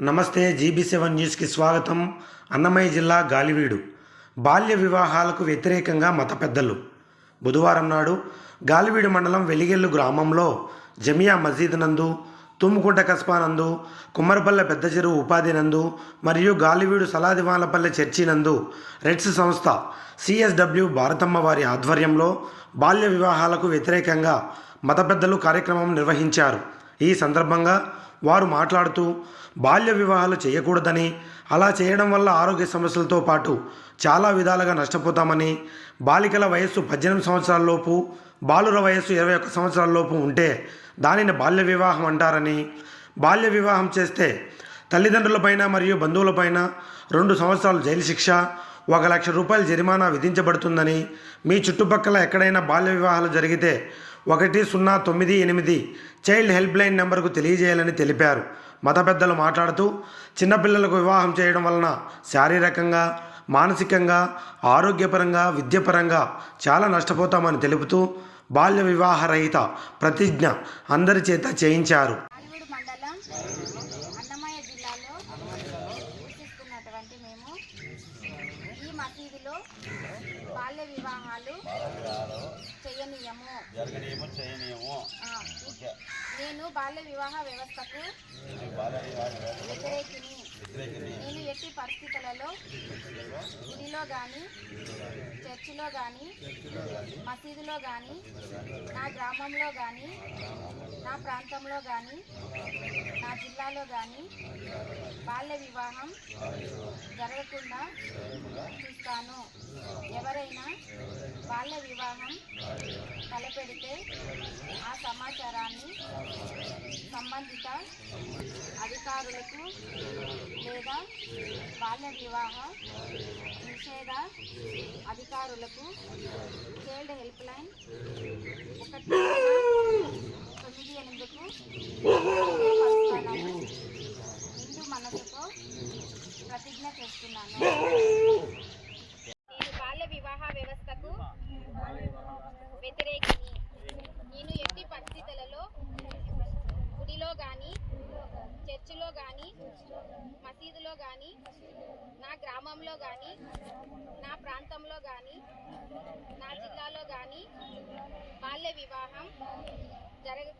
నమస్తే GB seven న్యూస్కి స్వాగతం. అన్నమయ్య జిల్లా గాలివీడు. బాల్య వివాహాలకు వ్యతిరేకంగా మత పెద్దలు. బుధవారం నాడు గాలివీడు మండలం వెలిగెల్లు గ్రామంలో జమియా మసీద్ నందు తుమ్ముకుంట కస్బా నందు కుమ్మరపల్లె పెద్ద చెరువు ఉపాధి నందు మరియు గాలివీడు సలాదివాలపల్లె చర్చి నందు రెడ్స్ సంస్థ సిఎస్డబ్ల్యూ భారతమ్మ వారి ఆధ్వర్యంలో బాల్య వివాహాలకు వ్యతిరేకంగా మత పెద్దలు కార్యక్రమం నిర్వహించారు. ఈ సందర్భంగా వారు మాట్లాడుతూ బాల్య వివాహాలు చేయకూడదని అలా చేయడం వల్ల ఆరోగ్య సమస్యలతో పాటు చాలా విధాలుగా నష్టపోతామని బాలికల వయస్సు పద్దెనిమిది సంవత్సరాలలోపు బాలుర వయస్సు ఇరవై ఒక్క సంవత్సరాలలోపు ఉంటే దానిని బాల్య వివాహం అంటారని బాల్య వివాహం చేస్తే తల్లిదండ్రులపైన మరియు బంధువులపైన రెండు సంవత్సరాలు జైలు శిక్ష ఒక లక్ష రూపాయల జరిమానా విధించబడుతుందని మీ చుట్టుపక్కల ఎక్కడైనా బాల్య వివాహాలు జరిగితే ఒకటి సున్నా తొమ్మిది ఎనిమిది. చైల్డ్ హెల్ప్ లైన్ నెంబర్కు తెలియజేయాలని తెలిపారు. మత పెద్దలు మాట్లాడుతూ చిన్నపిల్లలకు వివాహం చేయడం వలన శారీరకంగా మానసికంగా ఆరోగ్యపరంగా విద్యపరంగా చాలా నష్టపోతామని తెలుపుతూ బాల్య వివాహ రహిత ప్రతిజ్ఞ అందరి చేత చేయించారు. మేము ఈ మసీదులో బాల్య వివాహాలు చేయనీయము. జరగనీయము చేయనీయము. ఆ, నేను బాల్య వివాహ వ్యవస్థకు వ్యతిరేకిని. నేను ఎట్టి పరిస్థితులలో గుడిలో కానీ చర్చిలో కానీ మసీదులో కానీ నా గ్రామంలో కానీ నా ప్రాంతంలో కానీ నా జిల్లాలో కానీ బాల్య వివాహం జరగకుండా చూస్తాను. ఎవరైనా బాల్య వివాహం తలపెడితే ఆ సమాచారాన్ని సంబంధిత అధికారులకు లేదా బాల్య వివాహ నిషేధ అధికారులకు చైల్డ్ హెల్ప్ లైన్ ఒకటి తొమ్మిది ఎనిమిదికు హిందూ నిండు మనసుతో ప్రతిజ్ఞ చేస్తున్నాను నేను బాల్య వివాహ వ్యవస్థకు వ్యతిరేకిని నేను ఎట్టి పరిస్థితులలో గుడిలో కానీ చర్చిలో కానీ మసీదులో కానీ నా గ్రామంలో కానీ నా ప్రాంతంలో కానీ నా జిల్లాలో కానీ బాల్య వివాహం జరగకుండా